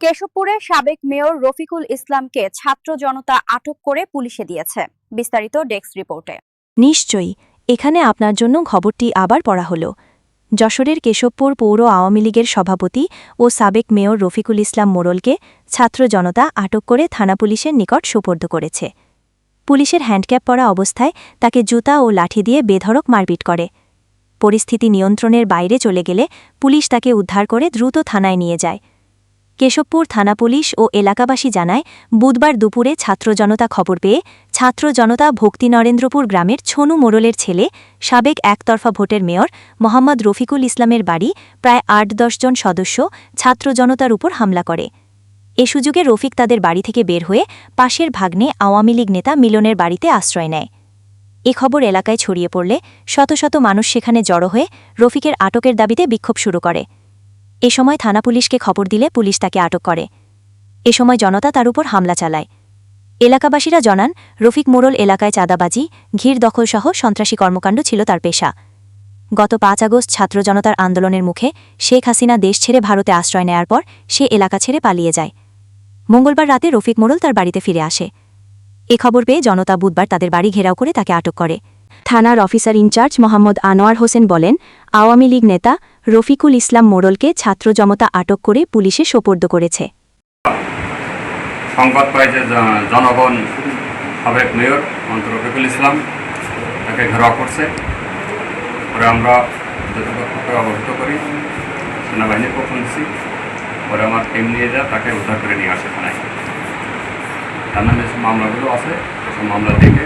কেশবপুরে সাবেক মেয়র রফিকুল ইসলামকে ছাত্র জনতা আটক করে পুলিশে দিয়েছে। বিস্তারিত ডেস্ক রিপোর্টে। নিশ্চয়ই, এখানে আপনার জন্য খবরটি আবার পড়া হল। যশোরের কেশবপুর পৌর আওয়ামী লীগের সভাপতি ও সাবেক মেয়র রফিকুল ইসলাম মোড়লকে ছাত্র জনতা আটক করে থানা পুলিশের নিকট সোপর্দ করেছে। পুলিশের হ্যান্ডক্যাপ পরা অবস্থায় তাকে জুতা ও লাঠি দিয়ে বেধড়ক মারপিট করে। পরিস্থিতি নিয়ন্ত্রণের বাইরে চলে গেলে পুলিশ তাকে উদ্ধার করে দ্রুত থানায় নিয়ে যায়। কেশবপুর থানা পুলিশ ও এলাকাবাসী জানায়, বুধবার দুপুরে ছাত্র জনতা খবর পেয়ে ছাত্র জনতা ভক্তি নরেন্দ্রপুর গ্রামের ছনু মোড়লের ছেলে, সাবেক একতরফা ভোটের মেয়র মোহাম্মদ রফিকুল ইসলামের বাড়ি প্রায় আট জন সদস্য ছাত্র জনতার উপর হামলা করে। এ সুযোগে রফিক তাদের বাড়ি থেকে বের হয়ে পাশের ভাগ্নে আওয়ামী লীগ নেতা মিলনের বাড়িতে আশ্রয় নেয়। এ খবর এলাকায় ছড়িয়ে পড়লে শত শত মানুষ সেখানে জড়ো হয়ে রফিকের আটকের দাবিতে বিক্ষোভ শুরু করে। এ সময় থানা পুলিশকে খবর দিলে পুলিশ তাকে আটক করে। এ সময় জনতা তার উপর হামলা চালায়। এলাকাবাসীরা জানান, রফিক মোড়ল এলাকায় চাঁদাবাজি, ঘির দখলসহ সন্ত্রাসী কর্মকাণ্ড ছিল তার পেশা। গত পাঁচ আগস্ট ছাত্র জনতার আন্দোলনের মুখে শেখ হাসিনা দেশ ছেড়ে ভারতে আশ্রয় নেয়ার পর সে এলাকা ছেড়ে পালিয়ে যায়। মঙ্গলবার রাতে রফিক মোড়ল তার বাড়িতে ফিরে আসে। এ খবর পেয়ে জনতা বুধবার তাদের বাড়ি ঘেরাও করে তাকে আটক করে। থানার officer in charge Mohammad Anwar Hossain বলেন, আওয়ামী লীগ নেতা রফিকুল ইসলাম মোড়লকে ছাত্র জমতা আটক করে পুলিশে সোপর্দ করেছে। সংবাদ পাই যে জনগণ সাবেক মেয়র মন্ত্রী রফিকুল ইসলাম, তাকে ঘেরাও করছে। পরে আমরা যতটুকু অবহিত করি, সেনাবাহিনীর পক্ষ নিচ্ছি পরে আমার টিম নিয়ে যা তাকে উদ্ধার করে নিয়ে আসে থানায়। থানার যেসব মামলাগুলো আছে সেসব মামলা দেখে